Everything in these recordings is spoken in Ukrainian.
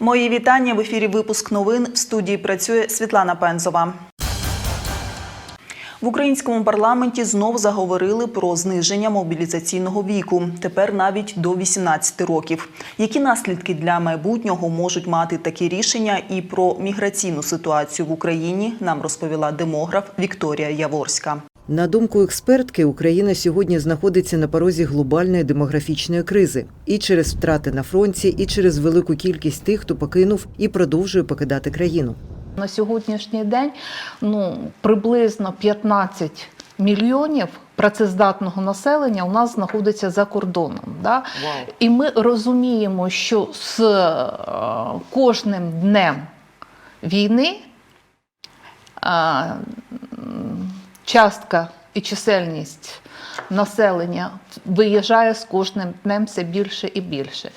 Мої вітання в ефірі. Випуск новин в студії працює Світлана Пензова. В українському парламенті знов заговорили про зниження мобілізаційного віку. Тепер навіть до 18 років. Які наслідки для майбутнього можуть мати такі рішення? І про міграційну ситуацію в Україні нам розповіла демограф Вікторія Яворська. На думку експертки, Україна сьогодні знаходиться на порозі глобальної демографічної кризи і через втрати на фронті, і через велику кількість тих, хто покинув і продовжує покидати країну. На сьогоднішній день ну, приблизно 15 мільйонів працездатного населення у нас знаходиться за кордоном. Да? І ми розуміємо, що з е, кожним днем війни е, частка і чисельність населення виїжджає з кожним днем все більше і більше.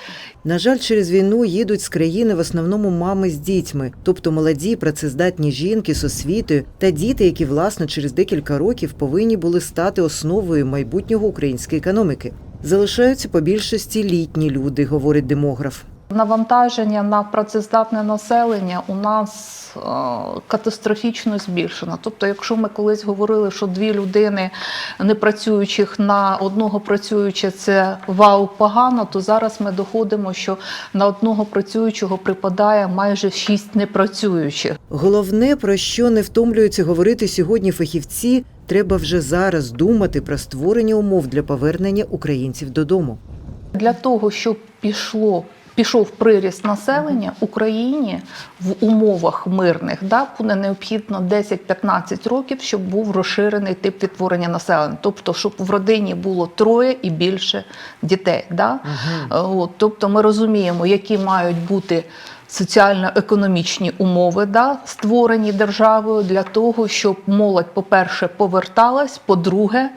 На жаль, через війну їдуть з країни в основному мами з дітьми, тобто молоді, працездатні жінки з освітою та діти, які власне через декілька років повинні були стати основою майбутнього української економіки. Залишаються по більшості літні люди, говорить демограф. Навантаження на працездатне населення у нас е, катастрофічно збільшено. Тобто, якщо ми колись говорили, що дві людини непрацюючих на одного працюючого це вау погано, то зараз ми доходимо, що на одного працюючого припадає майже шість непрацюючих. Головне, про що не втомлюються говорити сьогодні фахівці, треба вже зараз думати про створення умов для повернення українців додому. Для того, щоб пішло. Пішов приріст населення Україні в умовах мирних, да, буде необхідно 10-15 років, щоб був розширений тип відтворення населення. Тобто, щоб в родині було троє і більше дітей. Да? Е, От, тобто ми розуміємо, які мають бути соціально-економічні умови, да, створені державою для того, щоб молодь, по-перше, поверталась, по-друге,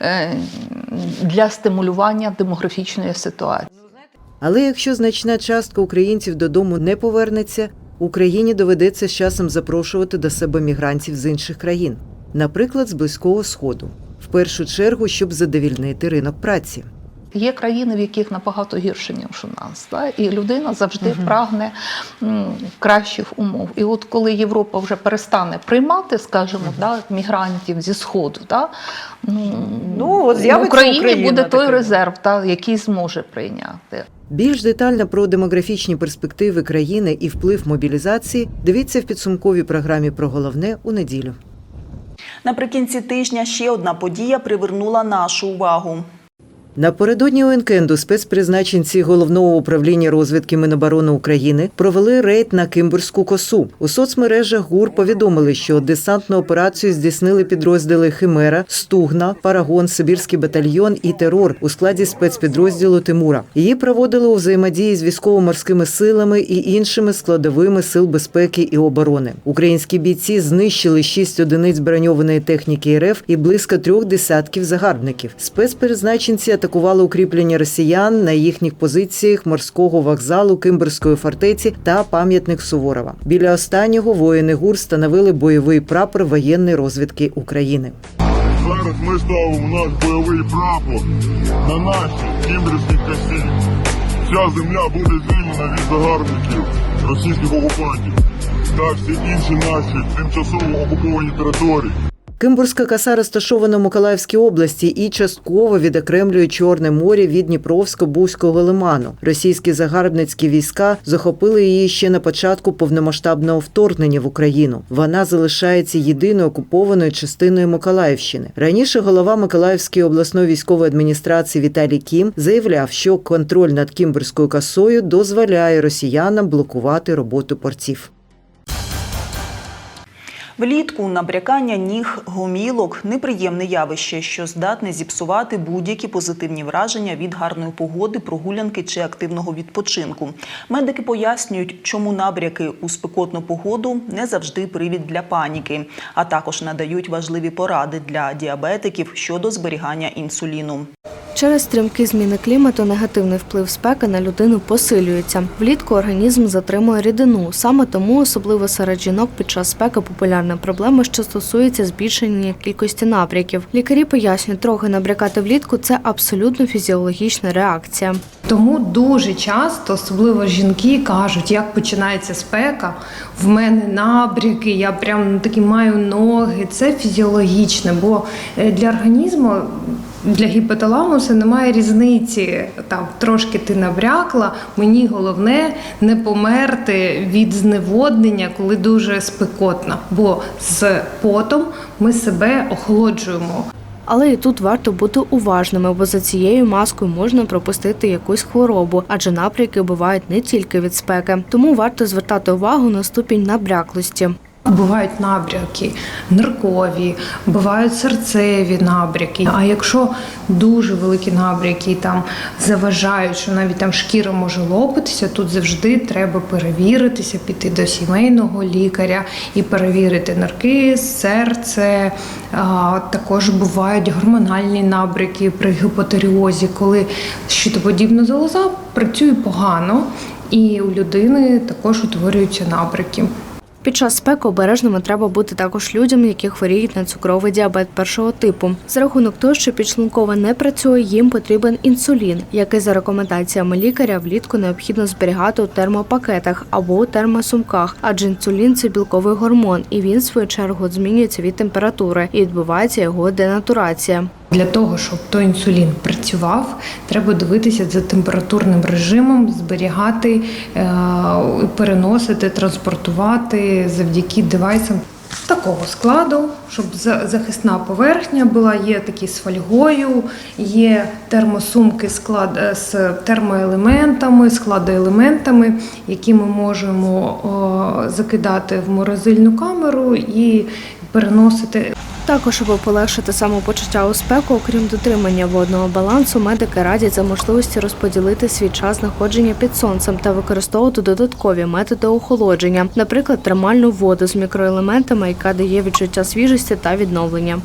е, для стимулювання демографічної ситуації. Але якщо значна частка українців додому не повернеться, Україні доведеться з часом запрошувати до себе мігрантів з інших країн, наприклад, з близького сходу, в першу чергу, щоб задовільнити ринок праці. Є країни, в яких набагато гірше, ніж у нас. Да? І людина завжди прагне м, кращих умов. І от коли Європа вже перестане приймати, скажімо, да, мігрантів зі Сходу, да, ну, Ну, от в Україні Україна буде той така. резерв, да, який зможе прийняти. Більш детально про демографічні перспективи країни і вплив мобілізації дивіться в підсумковій програмі про головне у неділю. Наприкінці тижня ще одна подія привернула нашу увагу. Напередодні уікенду спецпризначенці головного управління розвідки Міноборони України провели рейд на Кимбурську косу. У соцмережах ГУР повідомили, що десантну операцію здійснили підрозділи Химера, Стугна, Парагон, Сибірський батальйон і терор у складі спецпідрозділу Тимура. Її проводили у взаємодії з військово-морськими силами і іншими складовими сил безпеки і оборони. Українські бійці знищили шість одиниць броньованої техніки РФ і близько трьох десятків загарбників. Спецпризначенці атакували укріплення росіян на їхніх позиціях морського вокзалу Кимберської фортеці та пам'ятник Суворова. Біля останнього воїни ГУР встановили бойовий прапор воєнної розвідки України. Зараз ми ставимо наш бойовий прапор на нашій кімбрівській косі. Вся земля буде звільнена від загарбників російських окупантів та всі інші наші тимчасово окуповані території. Кимбурська коса розташована в Миколаївській області і частково відокремлює Чорне море від Дніпровсько-Бузького лиману. Російські загарбницькі війська захопили її ще на початку повномасштабного вторгнення в Україну. Вона залишається єдиною окупованою частиною Миколаївщини. Раніше голова Миколаївської обласної військової адміністрації Віталій Кім заявляв, що контроль над Кимбурською косою дозволяє росіянам блокувати роботу портів. Влітку набрякання ніг, гомілок неприємне явище, що здатне зіпсувати будь-які позитивні враження від гарної погоди, прогулянки чи активного відпочинку. Медики пояснюють, чому набряки у спекотну погоду не завжди привід для паніки, а також надають важливі поради для діабетиків щодо зберігання інсуліну. Через стрімкі зміни клімату негативний вплив спеки на людину посилюється. Влітку організм затримує рідину. Саме тому, особливо серед жінок, під час спеки популярна проблема, що стосується збільшення кількості набряків. Лікарі пояснюють, трохи набрякати влітку це абсолютно фізіологічна реакція. Тому дуже часто, особливо жінки, кажуть, як починається спека, в мене набряки, я прям такі маю ноги. Це фізіологічне, бо е, для організму. Для гіпоталамуса немає різниці. Там трошки ти набрякла. Мені головне не померти від зневоднення, коли дуже спекотно. Бо з потом ми себе охолоджуємо. Але і тут варто бути уважними, бо за цією маскою можна пропустити якусь хворобу, адже напряки бувають не тільки від спеки. Тому варто звертати увагу на ступінь набряклості. Бувають набряки ниркові, бувають серцеві набряки. А якщо дуже великі набряки там заважають, що навіть там шкіра може лопатися, тут завжди треба перевіритися, піти до сімейного лікаря і перевірити нирки, серце. А, також бувають гормональні набряки при гіпотеріозі, коли щитоподібна залоза працює погано, і у людини також утворюються набряки. Під час спеки обережними треба бути також людям, які хворіють на цукровий діабет першого типу. За рахунок того, що підшлункова не працює, їм потрібен інсулін, який за рекомендаціями лікаря влітку необхідно зберігати у термопакетах або у термосумках, адже інсулін це білковий гормон, і він в свою чергу змінюється від температури і відбувається його денатурація. Для того, щоб той інсулін працював, треба дивитися за температурним режимом, зберігати, е, переносити, транспортувати завдяки девайсам такого складу, щоб захисна поверхня була, є такі з фольгою, є термосумки склад е, з термоелементами, складоелементами, які ми можемо закидати в морозильну камеру і переносити Також, аби полегшити самопочуття у спеку, окрім дотримання водного балансу, медики радять за можливості розподілити свій час знаходження під сонцем та використовувати додаткові методи охолодження, наприклад, термальну воду з мікроелементами, яка дає відчуття свіжості та відновлення.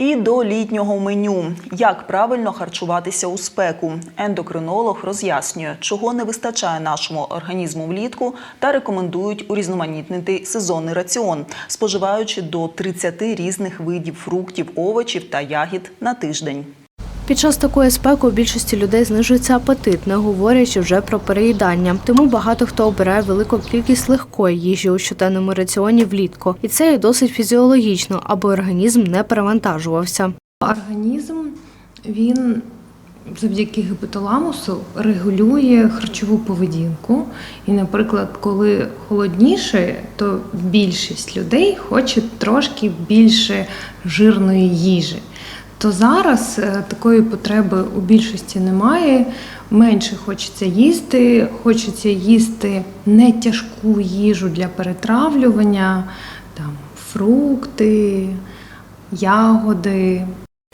І до літнього меню. Як правильно харчуватися у спеку? Ендокринолог роз'яснює, чого не вистачає нашому організму влітку та рекомендують урізноманітнити сезонний раціон, споживаючи до 30 різних видів фруктів, овочів та ягід на тиждень. Під час такої спеки у більшості людей знижується апетит, не говорячи вже про переїдання. Тому багато хто обирає велику кількість легкої їжі у щоденному раціоні влітку, і це є досить фізіологічно, аби організм не перевантажувався. Організм він завдяки гіпоталамусу регулює харчову поведінку. І, наприклад, коли холодніше, то більшість людей хоче трошки більше жирної їжі. То зараз е, такої потреби у більшості немає. Менше хочеться їсти, хочеться їсти не тяжку їжу для перетравлювання, там фрукти, ягоди,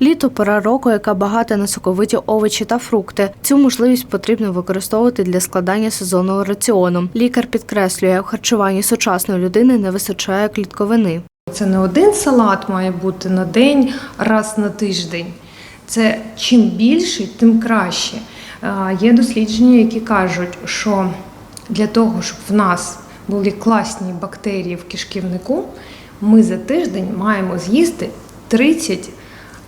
Літо пора року, яка багата на соковиті овочі та фрукти. Цю можливість потрібно використовувати для складання сезонного раціону. Лікар підкреслює, в харчуванні сучасної людини не вистачає клітковини. Це не один салат має бути на день, раз на тиждень. Це чим більше, тим краще. Є дослідження, які кажуть, що для того, щоб в нас були класні бактерії в кишківнику, ми за тиждень маємо з'їсти 30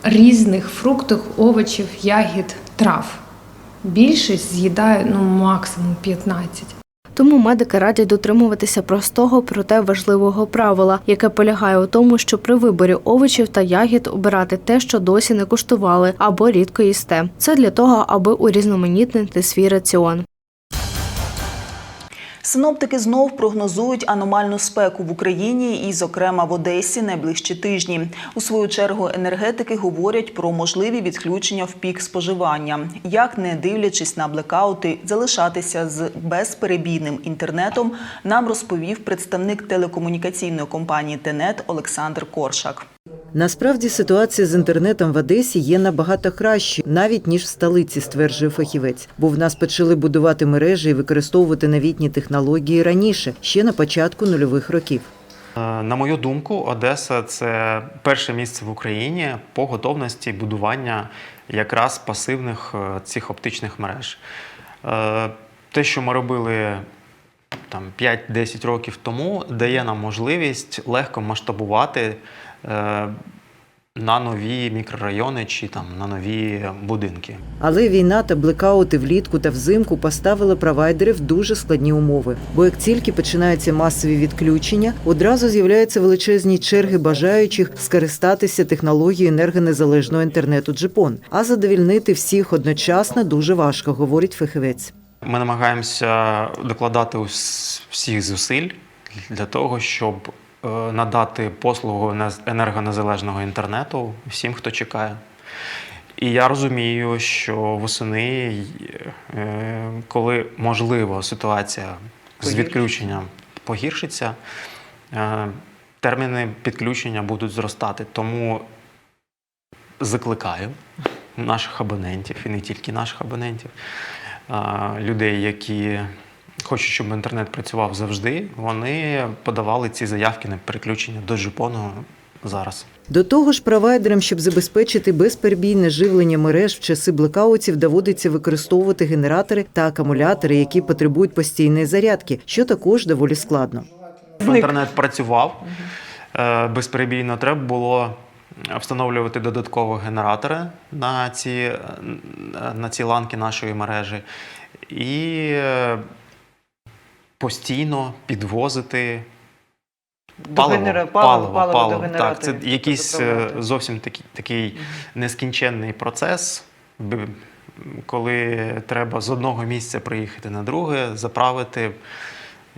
різних фруктів, овочів, ягід, трав. Більшість з'їдає ну, максимум 15. Тому медики радять дотримуватися простого, проте важливого правила, яке полягає у тому, що при виборі овочів та ягід обирати те, що досі не куштували або рідко їсте. Це для того, аби урізноманітнити свій раціон. Синоптики знов прогнозують аномальну спеку в Україні і, зокрема, в Одесі найближчі тижні. У свою чергу енергетики говорять про можливі відключення в пік споживання. Як не дивлячись на блекаути, залишатися з безперебійним інтернетом, нам розповів представник телекомунікаційної компанії ТЕНЕТ Олександр Коршак. Насправді ситуація з інтернетом в Одесі є набагато краще, навіть ніж в столиці, стверджує фахівець. Бо в нас почали будувати мережі і використовувати новітні технології раніше, ще на початку нульових років. Е, На мою думку, Одеса це перше місце в Україні по готовності будування якраз пасивних е, цих оптичних мереж. Е, Те, що ми робили там 5-10 років тому, дає нам можливість легко масштабувати на нові мікрорайони чи там на нові будинки. Але війна та блекаути влітку та взимку поставили провайдери в дуже складні умови. Бо як тільки починаються масові відключення, одразу з'являються величезні черги бажаючих скористатися технологією енергонезалежного інтернету Джипон. А задовільнити всіх одночасно дуже важко, говорить фахівець. Ми намагаємося докладати всіх зусиль для того, щоб е, надати послугу нез- енергонезалежного інтернету всім, хто чекає. І я розумію, що восени, е, коли можливо ситуація з відключенням погіршиться, е, терміни підключення будуть зростати. Тому закликаю наших абонентів і не тільки наших абонентів, людей, які хочуть, щоб інтернет працював завжди, вони подавали ці заявки на переключення до Жипону зараз. До того ж, провайдерам, щоб забезпечити безперебійне живлення мереж в часи блекаутів, доводиться використовувати генератори та акумулятори, які потребують постійної зарядки, що також доволі складно. Інтернет працював е, безперебійно, треба було встановлювати додаткові генератори на ці, на ці ланки нашої мережі і е, постійно підвозити. Паливо, генера- паливо, паливо, паливо, до Так, це якийсь е, зовсім такий, такий нескінченний процес, коли треба з одного місця приїхати на друге, заправити.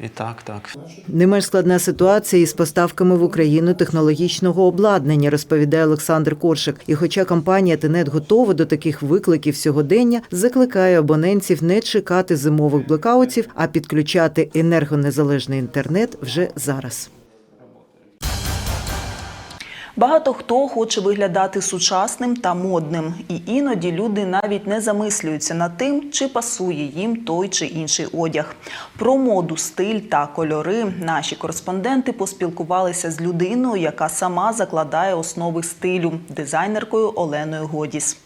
І так, так. Не менш складна ситуація із поставками в Україну технологічного обладнання, розповідає Олександр Коршик. І хоча компанія Тенет готова до таких викликів сьогодення, закликає абонентів не чекати зимових блекаутів, а підключати енергонезалежний інтернет вже зараз. Багато хто хоче виглядати сучасним та модним, і іноді люди навіть не замислюються над тим, чи пасує їм той чи інший одяг. Про моду, стиль та кольори наші кореспонденти поспілкувалися з людиною, яка сама закладає основи стилю дизайнеркою Оленою Годіс.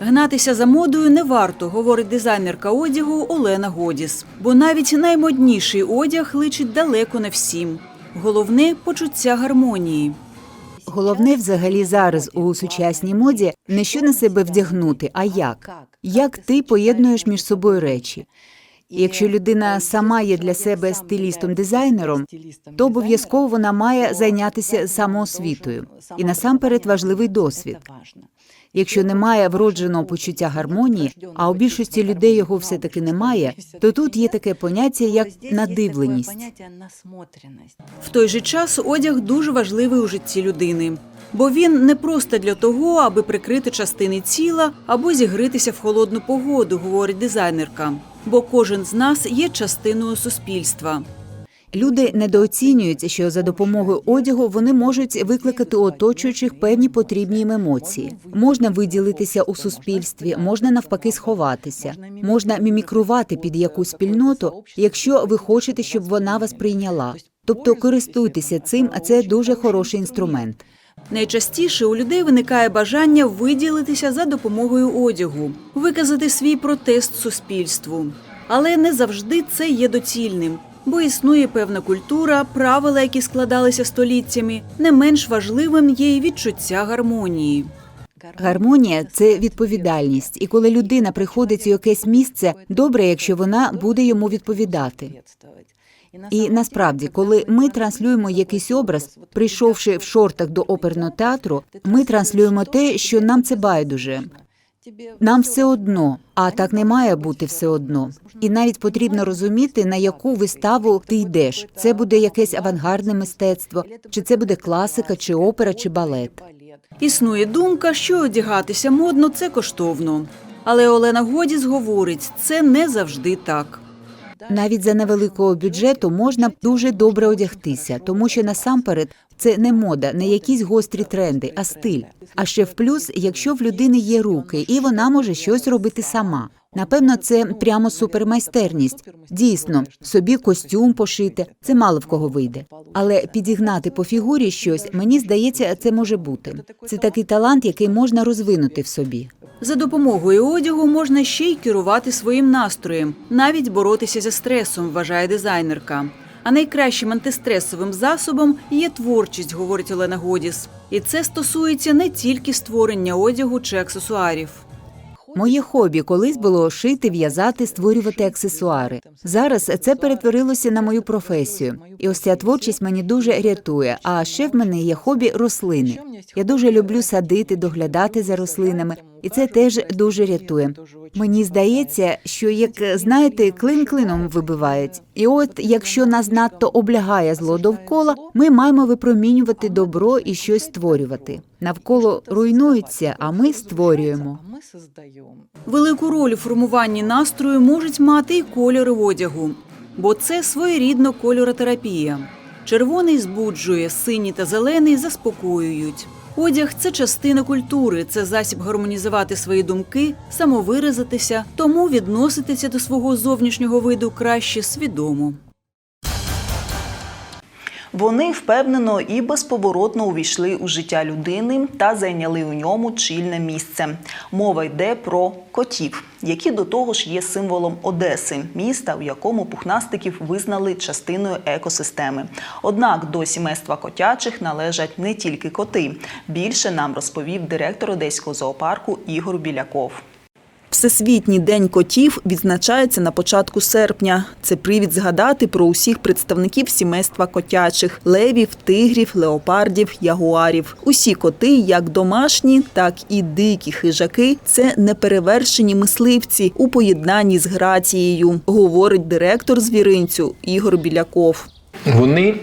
Гнатися за модою не варто, говорить дизайнерка одягу Олена Годіс. Бо навіть наймодніший одяг личить далеко не всім. Головне почуття гармонії. Головне взагалі зараз у сучасній моді не що на себе вдягнути, а як. Як ти поєднуєш між собою речі. Якщо людина сама є для себе стилістом-дизайнером, то обов'язково вона має зайнятися самоосвітою. І насамперед важливий досвід. Якщо немає вродженого почуття гармонії, а у більшості людей його все таки немає, то тут є таке поняття як надивленість. В той же час одяг дуже важливий у житті людини. Бо він не просто для того, аби прикрити частини тіла або зігритися в холодну погоду, говорить дизайнерка. Бо кожен з нас є частиною суспільства. Люди недооцінюють, що за допомогою одягу вони можуть викликати у оточуючих певні потрібні їм емоції. Можна виділитися у суспільстві, можна навпаки сховатися, можна мімікрувати під якусь спільноту, якщо ви хочете, щоб вона вас прийняла. Тобто користуйтеся цим, а це дуже хороший інструмент. Найчастіше у людей виникає бажання виділитися за допомогою одягу, виказати свій протест суспільству. Але не завжди це є доцільним, бо існує певна культура, правила, які складалися століттями. Не менш важливим є й відчуття гармонії. Гармонія це відповідальність, і коли людина приходить у якесь місце, добре, якщо вона буде йому відповідати. І насправді, коли ми транслюємо якийсь образ, прийшовши в шортах до оперного театру, ми транслюємо те, що нам це байдуже. Нам все одно, а так не має бути все одно. І навіть потрібно розуміти, на яку виставу ти йдеш. Це буде якесь авангардне мистецтво, чи це буде класика, чи опера, чи балет. Існує думка, що одягатися модно це коштовно. Але Олена Годіс говорить, це не завжди так. Навіть за невеликого бюджету можна дуже добре одягтися, тому що насамперед це не мода, не якісь гострі тренди, а стиль. А ще в плюс, якщо в людини є руки, і вона може щось робити сама. Напевно, це прямо супермайстерність. Дійсно, собі костюм пошити це мало в кого вийде. Але підігнати по фігурі щось, мені здається, це може бути. Це такий талант, який можна розвинути в собі. За допомогою одягу можна ще й керувати своїм настроєм, навіть боротися зі стресом, вважає дизайнерка. А найкращим антистресовим засобом є творчість, говорить Олена Годіс. І це стосується не тільки створення одягу чи аксесуарів. Моє хобі колись було шити, в'язати, створювати аксесуари. Зараз це перетворилося на мою професію, і ось ця творчість мені дуже рятує. А ще в мене є хобі рослини. Я дуже люблю садити, доглядати за рослинами, і це теж дуже рятує. Мені здається, що як знаєте, клин клином вибивають. І от якщо нас надто облягає зло довкола, ми маємо випромінювати добро і щось створювати. Навколо руйнується, а ми створюємо. Велику роль у формуванні настрою можуть мати і кольори одягу, бо це своєрідно кольоротерапія. Червоний збуджує, синій та зелений заспокоюють. Одяг це частина культури, це засіб гармонізувати свої думки, самовиразитися, тому відноситися до свого зовнішнього виду краще свідомо. Вони впевнено і безповоротно увійшли у життя людини та зайняли у ньому чільне місце. Мова йде про котів, які до того ж є символом Одеси, міста, у якому пухнастиків визнали частиною екосистеми. Однак до сімейства котячих належать не тільки коти. Більше нам розповів директор одеського зоопарку Ігор Біляков. Всесвітній день котів відзначається на початку серпня. Це привід згадати про усіх представників сімейства котячих левів, тигрів, леопардів, ягуарів. Усі коти, як домашні, так і дикі хижаки, це неперевершені мисливці у поєднанні з грацією, говорить директор звіринцю Ігор Біляков. Вони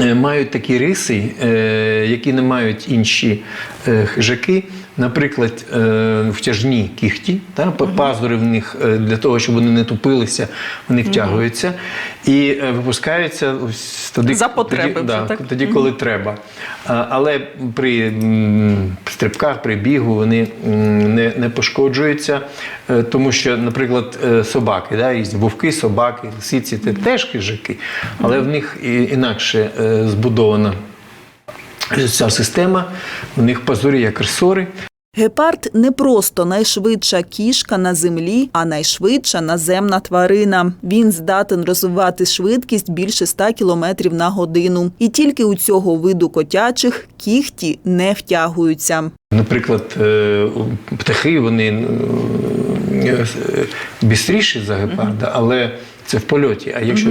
е, мають такі риси, е, які не мають інші е, хижаки. Наприклад, е, втяжні кіхті, та, пазури в них е, для того, щоб вони не тупилися, вони втягуються і е, випускаються ось тоді, За потреби тоді, вже, да, так? тоді коли треба. Але при стрибках, при бігу вони не, не пошкоджуються, тому що, наприклад, собаки, да, різні вовки, собаки, лисиці це теж хижаки, але в них інакше збудована ця система, у них пазурі як ресори. Гепард не просто найшвидша кішка на землі, а найшвидша наземна тварина. Він здатен розвивати швидкість більше 100 км на годину. І тільки у цього виду котячих кіхті не втягуються. Наприклад, е, птахи вони е, бістріші за гепарда, але це в польоті. А якщо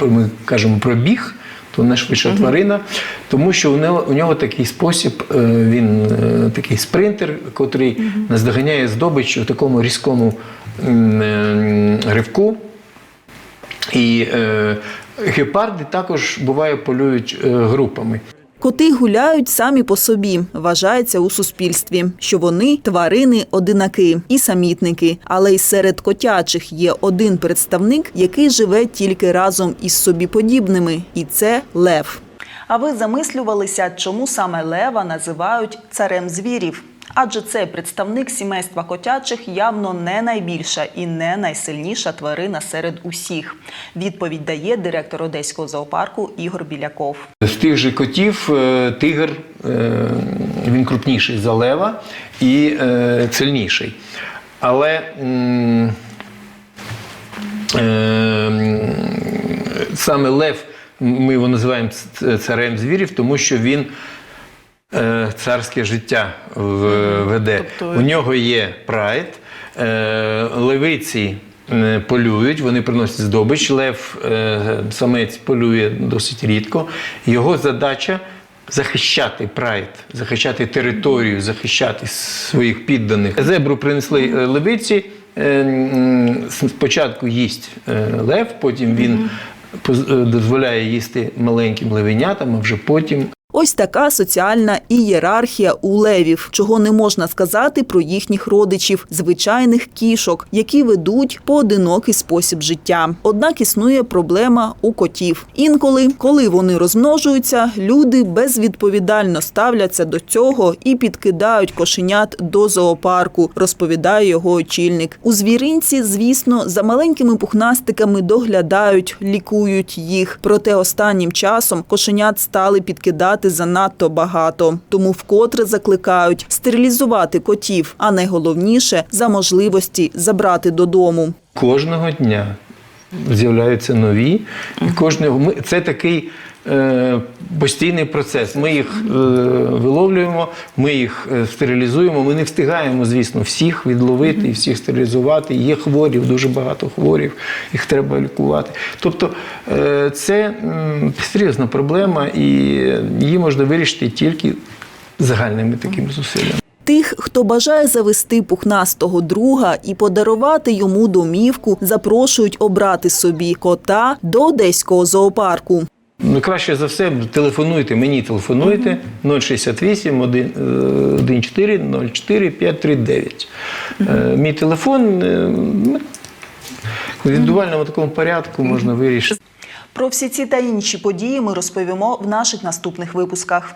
ми кажемо про біг, то найшвидша тварина, тому що у нього, у нього такий спосіб, е, він е, такий спринтер, котрий наздоганяє здобич у такому різкому е, ривку. І е, гепарди також буває полюють е, групами. Коти гуляють самі по собі. Вважається у суспільстві, що вони тварини одинаки і самітники. Але й серед котячих є один представник, який живе тільки разом із собі подібними, і це лев. А ви замислювалися, чому саме лева називають царем звірів? Адже це представник сімейства котячих явно не найбільша і не найсильніша тварина серед усіх. Відповідь дає директор одеського зоопарку Ігор Біляков. З тих же котів е, тигр е, він крупніший за лева і е, сильніший. Але саме лев, ми його називаємо царем звірів, тому що він царське життя веде. У нього є прайд, е, левиці е, полюють, вони приносять здобич. Лев е, самець полює досить рідко. Його задача захищати прайд, захищати територію, захищати своїх підданих. Зебру принесли е, левиці. е, Спочатку їсть е, лев, потім він е, дозволяє їсти маленьким левенятам, а вже потім Ось така соціальна ієрархія у левів, чого не можна сказати про їхніх родичів, звичайних кішок, які ведуть поодинокий спосіб життя. Однак існує проблема у котів. Інколи, коли вони розмножуються, люди безвідповідально ставляться до цього і підкидають кошенят до зоопарку, розповідає його очільник. У звіринці, звісно, за маленькими пухнастиками доглядають, лікують їх. Проте останнім часом кошенят стали підкидати занадто багато. Тому вкотре закликають стерилізувати котів, а найголовніше за можливості забрати додому. Кожного дня з'являються нові, і кожного ми це такий. Е, Постійний процес. Ми їх е, виловлюємо, ми їх е, стерилізуємо. Ми не встигаємо, звісно, всіх відловити і всіх стерилізувати. Є хворів, дуже багато хворів, їх треба лікувати. Тобто це серйозна проблема, і її можна вирішити тільки загальними такими зусиллями. Тих, хто бажає завести пухнастого друга і подарувати йому домівку, запрошують обрати собі кота до одеського зоопарку. Ну, краще за все, телефонуйте, мені телефонуйте 068 14 04 539. Е, Мій телефон е, ми- в індивідуальному такому порядку можна вирішити. Про всі ці та інші події ми розповімо в наших наступних випусках.